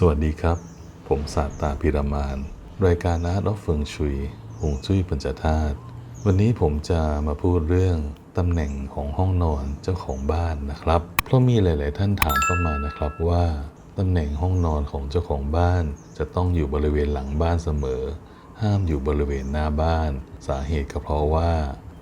สวัสดีครับ ผมศาสตราพิรมาน รายการอาร์ตออฟเฟิงชุยหงจุ้ยปัญจธาตุวันนี้ผมจะมาพูดเรื่องตำแหน่งของห้องนอนเจ้าของบ้านนะครับ เพราะมีหลาย ๆ ท่านถามเข้ามานะครับว่าตำแหน่งห้องนอนของเจ้าของบ้าน จะต้องอยู่บริเวณหลังบ้านเสมอ ห้ามอยู่บริเวณหน้าบ้าน สาเหตุก็เพราะว่า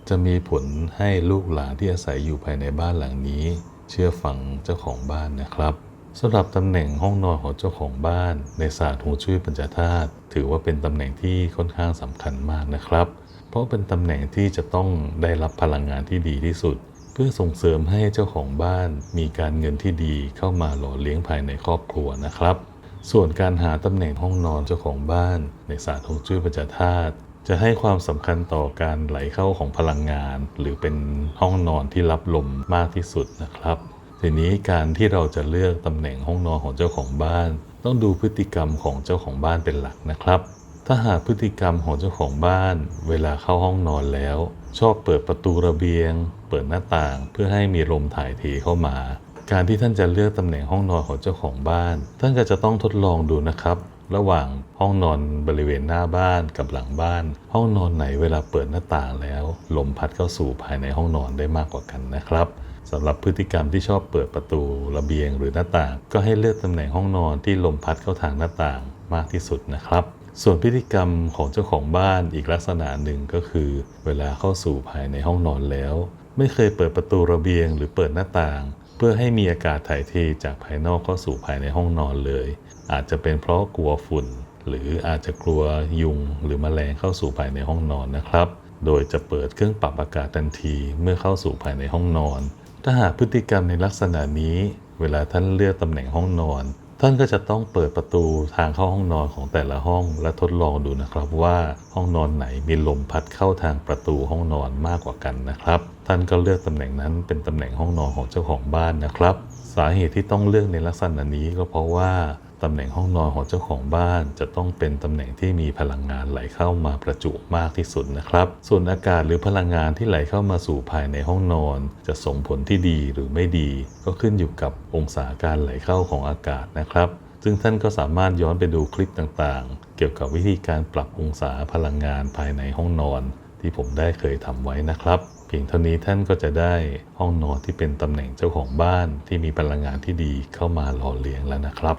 จะมีผลให้ลูกหลานที่อาศัยอยู่ภายในบ้านหลังนี้ เชื่อฟังเจ้าของบ้านนะครับ สำหรับตำแหน่งห้องนอนของเจ้าของบ้าน ในศาสตร์ฮวงจุ้ยปัญจธาตุถือว่าเป็นตำแหน่งที่ค่อนข้างสำคัญมากนะครับ เพราะเป็นตำแหน่งที่จะต้องได้รับพลังงานที่ดีที่สุด เพื่อส่งเสริมให้เจ้าของบ้านมีการเงินที่ดีเข้ามาหล่อเลี้ยงภายในครอบครัวนะครับ ส่วนการหาตำแหน่งห้องนอนเจ้าของบ้าน ในศาสตร์ฮวงจุ้ยปัญจธาตุจะให้ความสำคัญต่อการไหลเข้าของพลังงาน หรือเป็นห้องนอนที่รับลมมากที่สุดนะครับ ทีนี้การที่เราจะเลือกตำแหน่งห้องนอนของเจ้าของบ้าน ต้องดูพฤติกรรมของเจ้าของบ้านเป็นหลักนะครับ ถ้าหากพฤติกรรมของเจ้าของบ้าน เวลาเข้าห้องนอนแล้ว ชอบเปิดประตูระเบียง เปิดหน้าต่างเพื่อให้มีลมถ่ายเทเข้ามาการที่ท่านจะเลือกตำแหน่งห้องนอนของเจ้าของบ้าน ท่านก็จะต้องทดลองดูนะครับ ระหว่างห้องนอนบริเวณหน้าบ้านกับหลังบ้าน ห้องนอนไหนเวลาเปิดหน้าต่างแล้ว ลมพัดเข้าสู่ภายในห้องนอนได้มากกว่ากันนะครับ สำหรับพฤติกรรมที่ชอบเปิดประตูระเบียงหรือหน้าต่าง ก็ให้เลือกตำแหน่งห้องนอนที่ลมพัดเข้าทางหน้าต่างมากที่สุดนะครับ ส่วนพฤติกรรมของเจ้าของบ้านอีกลักษณะหนึ่งก็คือ เวลาเข้าสู่ภายในห้องนอนแล้ว ไม่เคยเปิดประตูระเบียงหรือเปิดหน้าต่าง เพื่อให้มีอากาศถ่ายเทจากภายนอกเข้าสู่ภายในห้องนอนเลย อาจจะเป็นเพราะกลัวฝุ่น หรืออาจจะกลัวยุง หรือแมลงเข้าสู่ภายในห้องนอนนะครับ โดยจะเปิดเครื่องปรับอากาศทันทีเมื่อเข้าสู่ภายในห้องนอน ถ้าหากพฤติกรรมในลักษณะนี้ เวลาท่านเลือกตำแหน่งห้องนอน ท่านก็จะต้องเปิดประตูทางเข้าห้องนอนของแต่ละห้อง และทดลองดูนะครับว่าห้องนอนไหนมีลมพัดเข้าทางประตูห้องนอนมากกว่ากันนะครับ ท่านก็เลือกตำแหน่งนั้นเป็นตำแหน่งห้องนอนของเจ้าของบ้านนะครับ สาเหตุที่ต้องเลือกในลักษณะนี้ก็เพราะว่า ตำแหน่งห้องนอนของเจ้าของบ้าน จะต้องเป็นตำแหน่งที่มีพลังงานไหลเข้ามาประจุมากที่สุดนะครับ ส่วนอากาศหรือพลังงานที่ไหลเข้ามาสู่ภายในห้องนอน จะส่งผลที่ดีหรือไม่ดี ก็ขึ้นอยู่กับองศาการไหลเข้าของอากาศนะครับซึ่งท่านก็สามารถย้อนไปดูคลิปต่างๆ เกี่ยวกับวิธีการปรับองศาพลังงานภายในห้องนอน ที่ผมได้เคยทำไว้นะครับ เพียงเท่านี้ท่านก็จะได้ห้องนอนที่เป็นตำแหน่งเจ้าของบ้านที่มีพลังงานที่ดีเข้ามาหล่อเลี้ยงแล้วนะครับ